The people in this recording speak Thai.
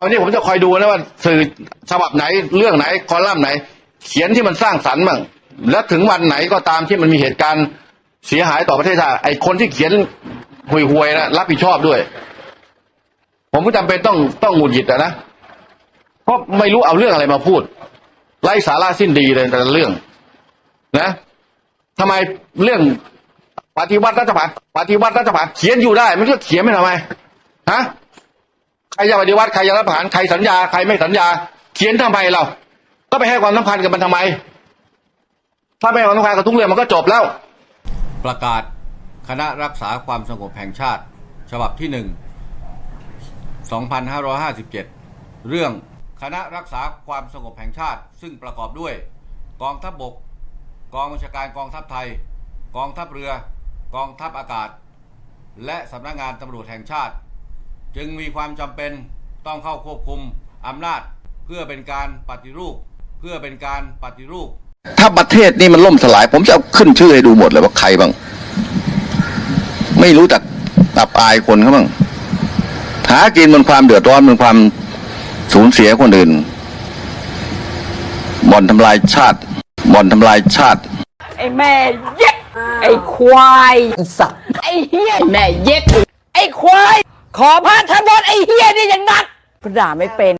ตอนนี้ผมจะคอยดูนะว่าสื่อฉบับไหนเรื่องไหนคอลัมน์ไหน เขียนที่มันสร้างสรรค์บ้างแล้วถึงวันไหนก็ตามที่มันมีเหตุการณ์เสียหายต่อประเทศชาติไอ้คนที่เขียนห่วยๆนะรับผิดชอบด้วย ผมก็จำเป็นต้องต้องหงุดหงิดนะเพราะไม่รู้เอาเรื่องอะไรมาพูดไร้สาระสิ้นดีเลยแต่เรื่อง นะทำไมเรื่องปฏิวัติรัฐประหารปฏิวัติรัฐประหารเขียนอยู่ได้ มันก็เขียนไม่ทำไมฮะ ครจะปฏิวัติใครจะรัฐประหารใครสัญญาใครไม่สัญญา เขียนทำไมเรา ก็ไปให้ความสำคัญกับมันทำไม ถ้าไม่ให้ความสำคัญกับทุกเรื่องมันก็จบแล้ว ประกาศคณะรักษาความสงบแห่งชาติ ฉบับที่1 2557 เรื่องคณะรักษาความสงบแห่งชาติ ซึ่งประกอบด้วย กองทัพบบก กองบัญชาการกองทัพไทย กองทัพเรือ กองทัพอากาศ และสำนักงานตำรวจแห่งชาติ จึงมีความจำเป็นต้องเข้าควบคุมอำนาจ เพื่อเป็นการปฏิรูป เพื่อเป็นการปฏิรูป ถ้าประเทศนี้มันล่มสลาย ผมจะเอาขึ้นชื่อให้ดูหมดเลยว่าใครบ้าง ไม่รู้จักอับอายคนเขาบ้างหากินบนความเดือดร้อนบนความสูญเสียคนอื่นบ่อนทำลายชาติบ่อนทำลายชาติ ไอ้แม่เย็ดไอ้ควายสัตว์ไอ้เฮียแม่เย็ดไอ้ควาย ขอพระทำรถไอ้เฮียนี่อย่างนักด่าไม่เป็น